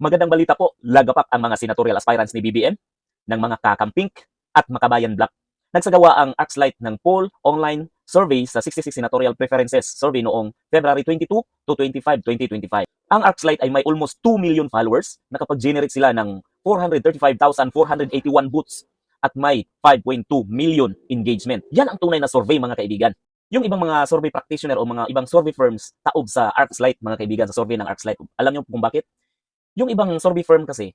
Magandang balita po, lagapak ang mga senatorial aspirants ni BBM ng mga kakampink at makabayan black. Nagsagawa ang AXLIGHT ng poll online survey sa 66 senatorial preferences survey noong February 22 to 25, 2025. Ang AXLIGHT ay may almost 2 million followers, nakapag-generate sila ng 435,481 votes at may 5.2 million engagement. Yan ang tunay na survey mga kaibigan. Yung ibang mga survey practitioner o mga ibang survey firms taob sa ArcLight mga kaibigan sa survey ng ArcLight. Alam niyo kung bakit? Yung ibang survey firm kasi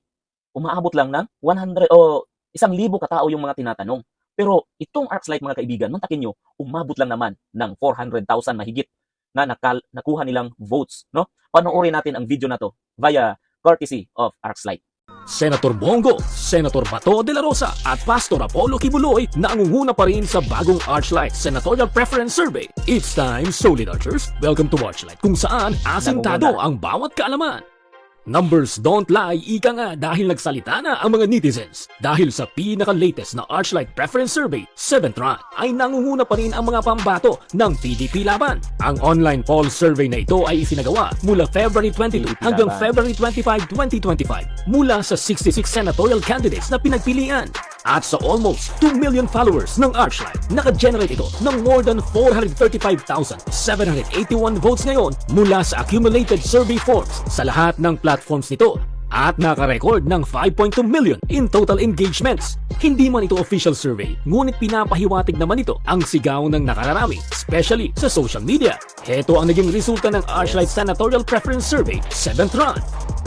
umaabot lang ng 100 o isang libo katao yung mga tinatanong. Pero itong ArcLight mga kaibigan, mantakin nyo, umabot lang naman ng 400,000 mahigit na nakal nakuha nilang votes. No? Panoorin natin ang video na to via courtesy of ArcLight. Senator Bongo, Senator Bato de la Rosa at Pastor Apollo Kibuloy nangunguna pa rin sa bagong Archlight Senatorial Preference Survey. It's time, solid archers. Welcome to Archlight kung saan asintado ang bawat kaalaman. Numbers don't lie, ika nga dahil nagsalita na ang mga netizens. Dahil sa pinaka-latest na Archlight Preference Survey, 7th run, ay nangunguna pa rin ang mga pambato ng PDP laban. Ang online poll survey na ito ay isinagawa mula February 22 PDP hanggang. February 25, 2025 mula sa 66 senatorial candidates na pinagpilian. At sa almost 2 million followers ng Archlight, naka-generate ito ng more than 435,781 votes ngayon mula sa accumulated survey forms sa lahat ng platforms nito at naka-record ng 5.2 million in total engagements. Hindi man ito official survey, ngunit pinapahiwatig naman ito ang sigaw ng nakararami, especially sa social media. Heto ang naging resulta ng Archlight Senatorial Preference Survey 7th run.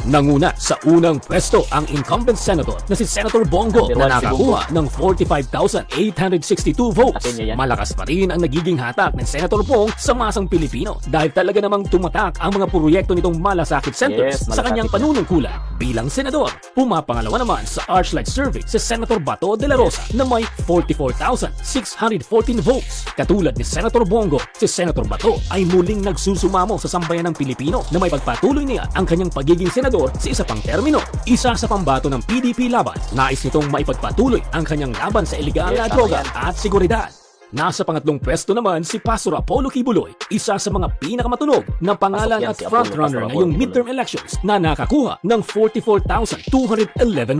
Nanguna sa unang pwesto ang incumbent senator na si Senator Bongo na nakakuha ng 45,862 votes. Malakas pa rin ang nagiging hatak ng Senator Bong sa masang Pilipino dahil talaga namang tumatak ang mga proyekto nitong malasakit centers Yes, sa kanyang panunungkulan bilang senador. Pumapangalawa naman sa Archlight Survey si Senator Bato de la Rosa na may 44,614 votes. Katulad ni Senator Bongo, si Senator Bato ay muling nagsusumamo sa sambayan ng Pilipino na may pagpatuloy niya ang kanyang pagiging senador sa isa pang termino. Isa sa pambato ng PDP laban, nais nitong maipagpatuloy ang kanyang laban sa ilegal na droga at seguridad. Nasa pangatlong pwesto naman si Pastor Apollo Kibuloy, isa sa mga pinakamatunog na pangalan at si frontrunner ngayong midterm elections na nakakuha ng 44,211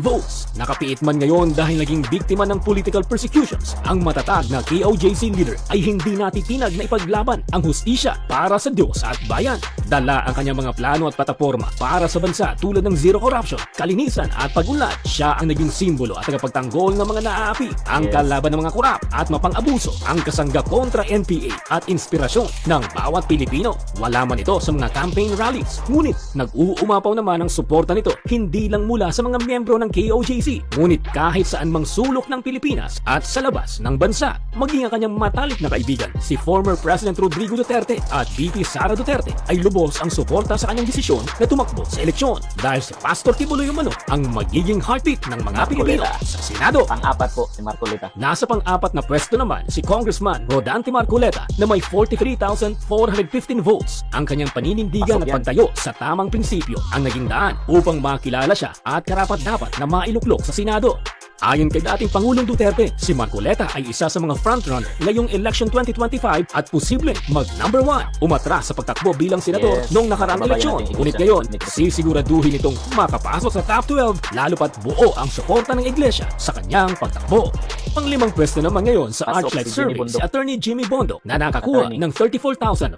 votes. Nakapiit man ngayon dahil naging biktima ng political persecutions, ang matatag na KOJC leader ay hindi natitinag na ipaglaban ang hustisya para sa Diyos at bayan. Dala ang kanyang mga plano at plataforma para sa bansa tulad ng zero corruption, kalinisan at pag-unlad. Siya ang naging simbolo at tagapagtanggol ng mga naaapi, ang kalaban ng mga kurap at mapang-abuso, ang kasangga kontra NPA at inspirasyon ng bawat Pilipino. Wala man ito sa mga campaign rallies, ngunit nag-uumapaw naman ang suporta nito hindi lang mula sa mga miyembro ng KOJC, ngunit kahit saan mang sulok ng Pilipinas at sa labas ng bansa. Maging ang kanyang matalik na kaibigan, si former President Rodrigo Duterte at VP Sara Duterte ay lubos ang suporta sa kanyang desisyon na tumakbo sa eleksyon dahil si Pastor Kibuloy Umano ang magiging heartbeat ng mga Pilipino sa Senado. Pang-apat po si Marcoleta. Nasa pang-apat na pwesto naman si Congressman Rodante Marcoleta na may 43,415 votes. Ang kanyang paninindigan at pagtayo sa tamang prinsipyo ang naging daan upang makilala siya at karapat-dapat na mailuklok sa Senado. Ayon kay dating Pangulong Duterte, si Marcoleta ay isa sa mga frontrunner ngayong election 2025 at posibleng mag number one umatras sa pagtakbo bilang senador Yes, noong nakaraang eleksyon. Ngunit ngayon, sisiguraduhin itong makapasok sa top 12 lalo pat buo ang suporta ng iglesia sa kanyang pagtakbo. Panglimang pwesto naman ngayon sa Archlight Survey si Attorney Jimmy Bondo na nakakuha Attorney. ng 34,518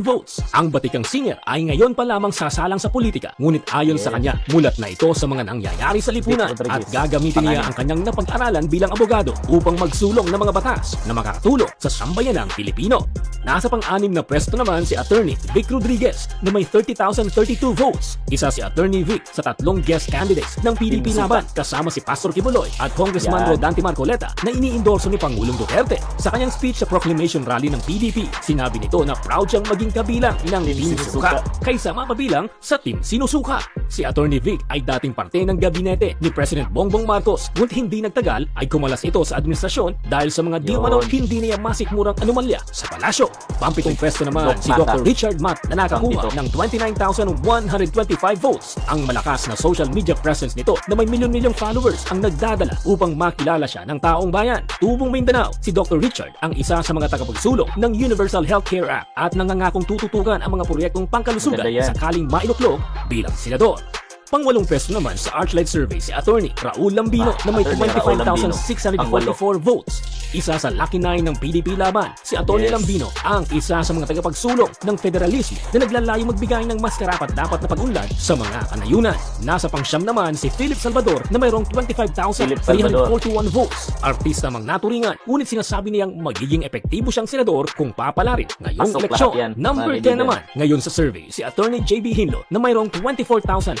votes. Ang batikang singer ay ngayon pa lamang sasalang sa politika ngunit ayon sa Yes. kanya mulat na ito sa mga nangyayari sa lipunan at gagamitin niya ang kanyang napag-aralan bilang abogado upang magsulong ng mga batas na makakatulong sa sambayanang Pilipino. Nasa pang-anim na pwesto naman si Attorney Vic Rodriguez na may 30,032 votes. Isa si Attorney Vic sa tatlong guest candidates ng PDP laban kasama si Pastor Kibuloy at Congressman Yan. Rodante Marcoleta na iniendorso ni Pangulong Duterte. Sa kanyang speech sa proclamation rally ng PDP, sinabi nito na proud siyang maging kabilang ng Team Sinusuka kaysa mapabilang sa Team Sinusuka. Si Attorney Vic ay dating parte ng gabinete ni President Bongbong Marcos ngunit hindi nagtagal ay kumalas ito sa administrasyon dahil sa mga di umano hindi niya masikmurang anomalya sa palasyo. Pampitong pwesto naman si. Dr. Richard Matt na nakakuha ng 29,125 votes. Ang malakas na social media presence nito na may milyon-milyong followers ang nagdadala upang makilala siya ng taong bayan. Tubong Mindanao, si Dr. Richard ang isa sa mga tagapagsulong ng Universal Healthcare Act at nangangakong tututukan ang mga proyektong pangkalusugan sakaling mailuklog bilang senador. Pangwalong peso naman sa Archlight Survey si Attorney Raul Lambino ah, na may 25,644 votes. Isa sa lucky nine ng PDP laban, si Attorney yes. Lambino ang isa sa mga tagapagsulong ng federalismo na naglalayo magbigay ng mas karapat dapat na pag-unlad sa mga kanayunan. Nasa pangsyam naman si Philip Salvador na mayroong 25,341 votes. Artista mang naturingan, ngunit sinasabi niyang magiging epektibo siyang senador kung papalarin ngayong Pasok eleksyon. Number 10 naman, ngayon sa survey, si Attorney JB Hinlo na mayroong 24,000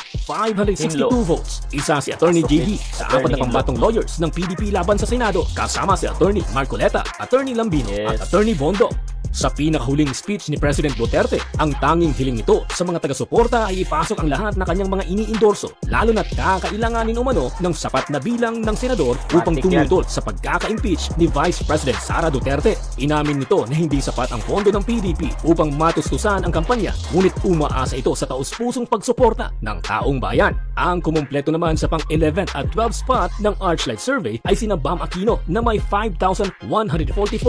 562 votes. Isa si Attorney JD sa apat na pambatong lawyers ng PDP laban sa Senado kasama si Attorney Marcoleta, Attorney Lambino at Attorney Bondo. Sa pinakahuling speech ni President Duterte, ang tanging hiling nito sa mga taga-suporta ay ipasok ang lahat na kanyang mga iniindorso, lalo na't kakailanganin umano ng sapat na bilang ng senador upang tumutol sa pagkaka-impeach ni Vice President Sara Duterte. Inamin nito na hindi sapat ang pondo ng PDP upang matustusan ang kampanya, ngunit umaasa ito sa taus-pusong pagsuporta ng taong bayan. Ang kumumpleto naman sa pang-11 at 12 spot ng Archlight Survey ay sina Bam Aquino na may 5,144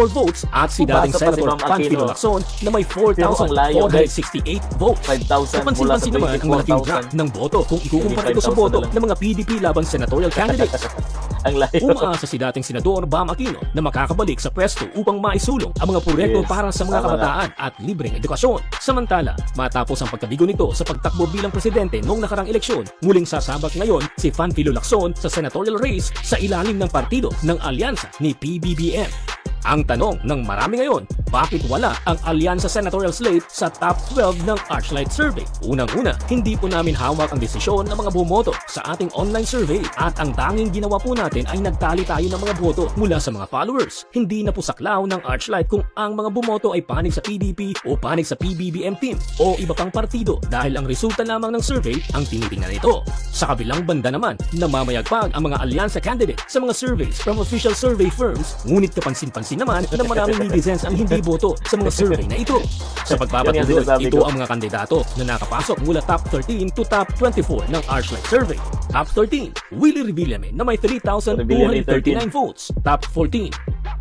votes at si dating si Senator Panfilo. Lacson na may Pero ang layo, guys. 4,468 votes. 5,000 mula sa Kapansin-pansin naman ang malaking drop 24,000. ng boto kung ikukumpara ito sa 25,000 boto ng mga PDP laban senatorial candidates. Ang layo. Umaasa si dating Senador Bam Aquino na makakabalik sa pwesto upang maisulong ang mga proyekto Yes, para sa mga tama kabataan at libreng edukasyon. Samantala, matapos ang pagkabigo nito sa pagtakbo bilang presidente noong nakarang eleksyon, muling sasabak ngayon si Fanfilo Lacson sa senatorial race sa ilalim ng partido ng alyansa ni PBBM. Ang tanong ng marami ngayon, bakit wala ang alyansa senatorial slate sa top 12 ng Archlight Survey? Unang-una, hindi po namin hawak ang desisyon ng mga bumoto sa ating online survey at ang tanging ginawa po natin ay nagtali tayo ng mga boto mula sa mga followers. Hindi na po saklaw ng Archlight kung ang mga bumoto ay panig sa PDP o panig sa PBBM team o iba pang partido dahil ang resulta lamang ng survey ang tinitingnan nito. Sa kabilang banda naman, namamayagpag ang mga alyansa candidate sa mga surveys from official survey firms ngunit kapansin-pansin naman na maraming netizens ang hindi boto sa mga survey na ito. Sa pagpapatuloy, ito ang mga kandidato na nakapasok mula top 13 to top 24 ng Archlight Survey. Top 13, Willie Revillame na may 3,239 votes. Top 14,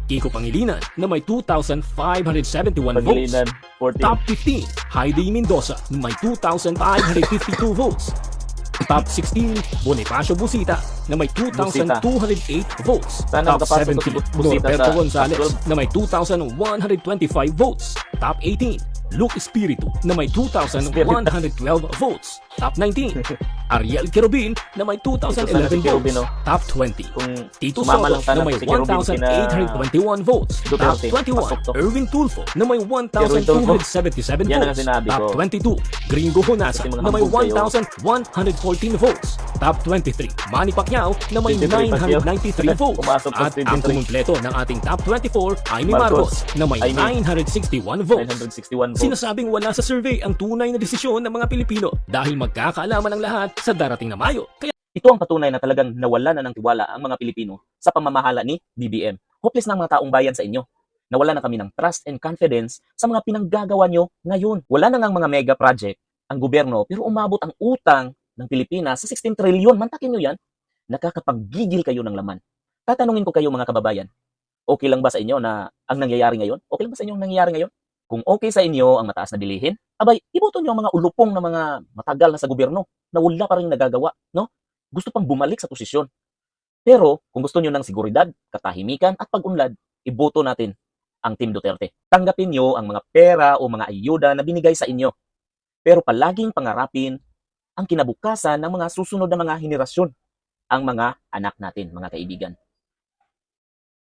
Kiko Pangilinan na may 2,571 votes. Pagilinan, 14. Top 15, Heidi Mendoza na may 2,552 votes. Top 16, Bonifacio Busita na may 2,208 votes. Sana Top makapasok si 17, Busita Norberto sa 12. na may 2,125 votes. Top 18, Luke Espiritu na may 2,112 votes. Top 19, Ariel Kerubin na may Ito sana 2,011 si Kerubin, votes. no? Top 20, Kung Tito Soto na may si Kerubin kina 1,821 votes. Top Duterte. 21, Pasok to. Erwin Tulfo na may Erwin Tulfo. 1,277 Yan ang votes. Top ko. 22, Gringo Honasa na may hambog kayo. 1,114 votes. Top 23, Manny Pacquiao na may 23 Pacquiao. 993 votes. At ang 23. kumumpleto ng ating top 24, Amy Marcos. Marcos na may Amy. 961 votes. 961 votes. Sinasabing wala sa survey ang tunay na desisyon ng mga Pilipino dahil magkakaalaman ang lahat sa darating na Mayo. Kaya Ito ang patunay na talagang nawala na ng tiwala ang mga Pilipino sa pamamahala ni BBM. Hopeless na ang mga taong bayan sa inyo. Nawala na kami ng trust and confidence sa mga pinanggagawa nyo ngayon. Wala na ngang mga mega project ang gobyerno pero umabot ang utang ng Pilipinas sa 16 trilyon. Mantakin nyo yan. Nakakapaggigil kayo ng laman. Tatanungin ko kayo mga kababayan. Okay lang ba sa inyo na ang nangyayari ngayon? Okay lang ba sa inyo ang nangyayari ngayon? Kung okay sa inyo ang mataas na bilihin, abay, iboto nyo ang mga ulupong na mga matagal na sa gobyerno na wala pa rin nagagawa, no? gusto pang bumalik sa posisyon. Pero kung gusto nyo ng seguridad, katahimikan at pag-unlad, iboto natin ang Team Duterte. Tanggapin nyo ang mga pera o mga ayuda na binigay sa inyo. Pero palaging pangarapin ang kinabukasan ng mga susunod na mga henerasyon, ang mga anak natin, mga kaibigan.